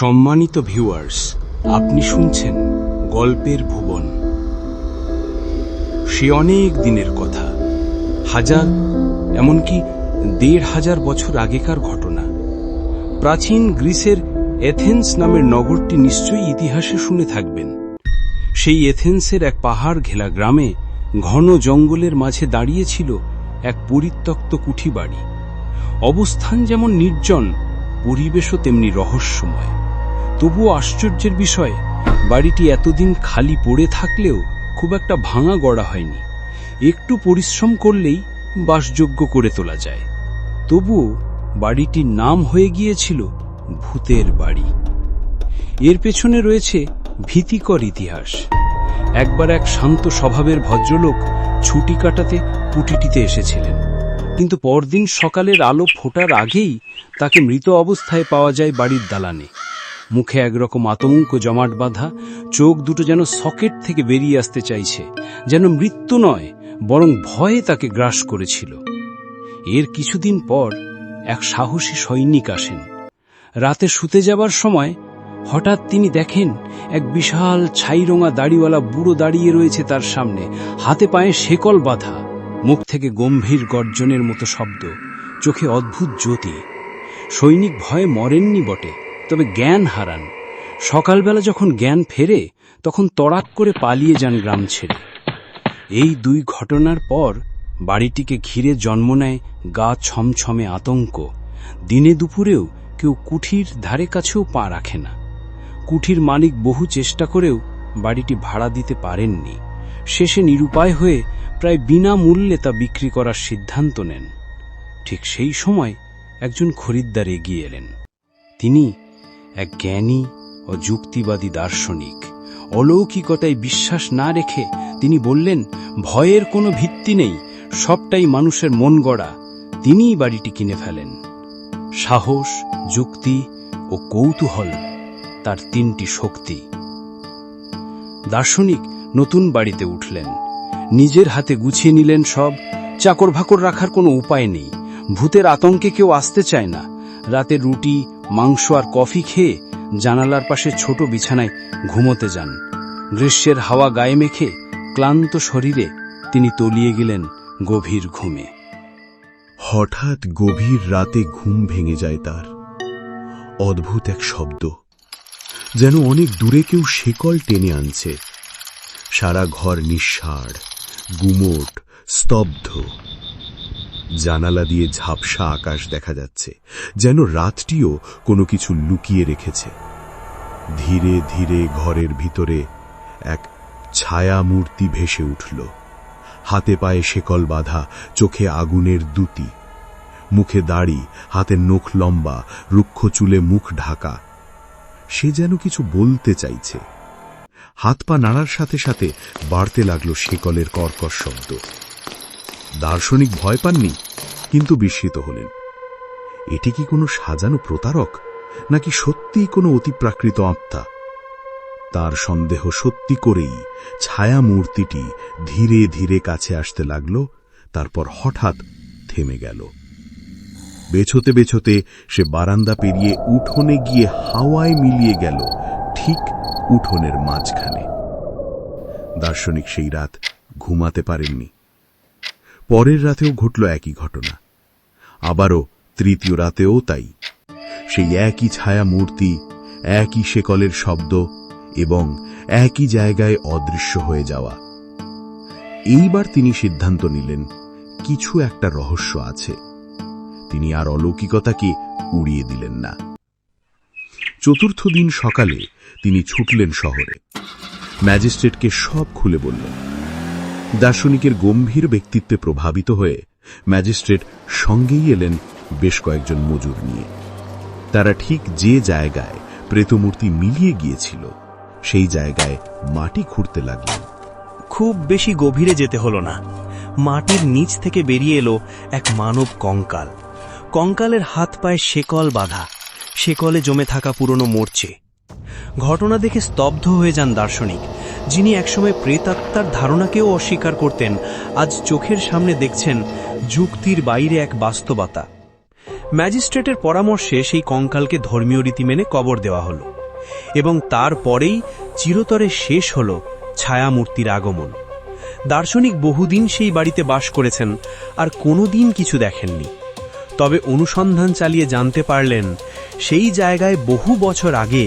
সম্মানিত ভিউয়ার্স আপনি শুনছেন গল্পের ভুবন। সে অনেক দিনের কথা। হাজার, এমনকি দেড় হাজার বছর আগেকার ঘটনা। প্রাচীন গ্রিসের এথেন্স নামের নগরটি নিশ্চয়ই ইতিহাসে শুনে থাকবেন। সেই এথেন্সের এক পাহাড় ঘেলা গ্রামে ঘন জঙ্গলের মাঝে দাঁড়িয়েছিল এক পরিত্যক্ত কুঠি বাড়ি অবস্থান যেমন নির্জন, পরিবেশও তেমনি রহস্যময়। তবুও আশ্চর্যের বিষয়, বাড়িটি এতদিন খালি পড়ে থাকলেও খুব একটা ভাঙা গড়া হয়নি। একটু পরিশ্রম করলেই বাসযোগ্য করে তোলা যায়। তবুও বাড়িটির নাম হয়ে গিয়েছিল ভূতের বাড়ি। এর পেছনে রয়েছে ভীতিকর ইতিহাস। একবার এক শান্ত স্বভাবের ভদ্রলোক ছুটি কাটাতে পুটিটিতে এসেছিলেন। কিন্তু পরদিন সকালের আলো ফোটার আগেই তাকে মৃত অবস্থায় পাওয়া যায় বাড়ির দালানে। মুখে একরকম আতঙ্ক জমাট বাঁধা, চোখ দুটো যেন সকেট থেকে বেরিয়ে আসতে চাইছে, যেন মৃত্যু নয়, বরং ভয়ে তাকে গ্রাস করেছিল। এর কিছুদিন পর এক সাহসী সৈনিক আসেন। রাতে শুতে যাবার সময় হঠাৎ তিনি দেখেন এক বিশাল ছাইরঙা দাড়িওয়ালা বুড়ো দাঁড়িয়ে রয়েছে তার সামনে, হাতে পায়ে শেকল বাঁধা, মুখ থেকে গম্ভীর গর্জনের মতো শব্দ, চোখে অদ্ভুত জ্যোতি। সৈনিক ভয়ে মরেননি বটে। তবে জ্ঞান হারান। সকালবেলা যখন জ্ঞান ফেরে, তখন তড়াক করে পালিয়ে যান গ্রাম ছেড়ে। এই দুই ঘটনার পর বাড়িটিকে ঘিরে জন্ম নেয় গা ছমছমে আতঙ্ক। দিনে দুপুরেও কেউ কুঠির ধারে কাছেও পা রাখে না। কুঠির মালিক বহু চেষ্টা করেও বাড়িটি ভাড়া দিতে পারেননি। শেষে নিরুপায় হয়ে প্রায় বিনা মূল্যে তা বিক্রি করার সিদ্ধান্ত নেন। ঠিক সেই সময় একজন খরিদ্দার এগিয়ে এলেন। তিনি এক জ্ঞানী ও যুক্তিবাদী দার্শনিক। অলৌকিকতায় বিশ্বাস না রেখে তিনি বললেন, ভয়ের কোনো ভিত্তি নেই, সবটাই মানুষের মন গড়া। তিনিই বাড়িটি কিনে ফেলেন। সাহস, যুক্তি ও কৌতূহল তার তিনটি শক্তি। দার্শনিক নতুন বাড়িতে উঠলেন। নিজের হাতে গুছিয়ে নিলেন সব। চাকর ভাকর রাখার কোনো উপায় নেই। ভূতের আতঙ্কে কেউ আসতে চায় না। রাতে রুটি মাংস আর কফি খেয়ে জানালার পাশে ছোট বিছানায় ঘুমোতে যান। গ্রীষ্মের হাওয়া গায়ে মেখে ক্লান্ত শরীরে তিনি তলিয়ে গেলেন গভীর ঘুমে। হঠাৎ গভীর রাতে ঘুম ভেঙে যায় তার। অদ্ভুত এক শব্দ, যেন অনেক দূরে কেউ শেকল টেনে আনছে। সারা ঘর নিঃসাড়, গুমোট, স্তব্ধ। জানালা দিয়ে ঝাপসা আকাশ দেখা যাচ্ছে, যেন রাতটিও কোনো কিছু লুকিয়ে রেখেছে। ধীরে ধীরে ঘরের ভিতরে এক ছায়া মূর্তি ভেসে উঠল। হাতে পায়ে শেকল বাঁধা, চোখে আগুনের দুতি। মুখে দাড়ি হাতের নখ লম্বা, রুক্ষ চুলে মুখ ঢাকা। সে যেন কিছু বলতে চাইছে। হাত পা নাড়ার সাথে সাথে বাড়তে লাগল শেকলের কর্কশ শব্দ। দার্শনিক ভয় পাননি, কিন্তু বিস্মিত হলেন। এটি কি কোনো সাজানো প্রতারক, নাকি সত্যিই কোনো অতিপ্রাকৃত আত্মা? তার সন্দেহ সত্যি করেই ছায়া মূর্তিটি ধীরে ধীরে কাছে আসতে লাগল, তারপর হঠাৎ থেমে গেল। বেছোতে বেছোতে সে বারান্দা পেরিয়ে উঠোনে গিয়ে হাওয়ায় মিলিয়ে গেল ঠিক উঠোনের মাঝখানে। দার্শনিক সেই রাত ঘুমাতে পারেননি। পরের রাতেও ঘটল একই ঘটনা। আবারও তৃতীয় রাতেও তাই। সেই একই ছায়া মূর্তি একই শেকলের শব্দ এবং একই জায়গায় অদৃশ্য হয়ে যাওয়া। এইবার তিনি সিদ্ধান্ত নিলেন, কিছু একটা রহস্য আছে। তিনি আর অলৌকিকতাকে উড়িয়ে দিলেন না। চতুর্থ দিন সকালে তিনি ছুটলেন শহরে। ম্যাজিস্ট্রেটকে সব খুলে বললেন দার্শনিকের গম্ভীর ব্যক্তিত্বে প্রভাবিত হয়ে ম্যাজিস্ট্রেট সঙ্গেই এলেন বেশ কয়েকজন মজুর নিয়ে। তারা ঠিক যে জায়গায় প্রেতমূর্তি মিলিয়ে গিয়েছিল, সেই জায়গায় মাটি খুঁড়তে লাগলেন। খুব বেশি গভীরে যেতে হলো না। মাটির নিচ থেকে বেরিয়ে এলো এক মানব কঙ্কাল। কঙ্কালের হাত পায়ে শেকল বাঁধা। শেকলে জমে থাকা পুরনো মরছে ঘটনা দেখে স্তব্ধ হয়ে যান দার্শনিক, যিনি একসময় প্রেতাত্মার ধারণাকেও অস্বীকার করতেন, আজ চোখের সামনে দেখছেন যুক্তির বাইরে এক বাস্তবতা। ম্যাজিস্ট্রেটের পরামর্শে সেই কঙ্কালকে ধর্মীয় রীতি মেনে কবর দেওয়া হলো এবং তারপরেই চিরতরে শেষ হল ছায়ামূর্তির আগমন। দার্শনিক বহুদিন সেই বাড়িতে বাস করেছেন, আর কোনোদিন কিছু দেখেননি। তবে অনুসন্ধান চালিয়ে জানতে পারলেন, সেই জায়গায় বহু বছর আগে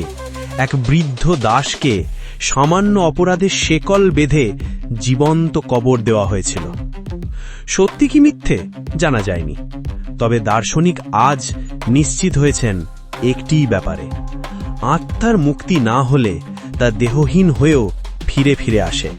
এক বৃদ্ধ দাসকে সামান্য অপরাধে শেকল বেঁধে জীবন্ত কবর দেওয়া হয়েছিল। সত্যি কি মিথ্যে জানা যায়নি। তবে দার্শনিক আজ নিশ্চিত হয়েছেন একটিই ব্যাপারে। আত্মার মুক্তি না হলে তা দেহহীন হয়েও ফিরে ফিরে আসে।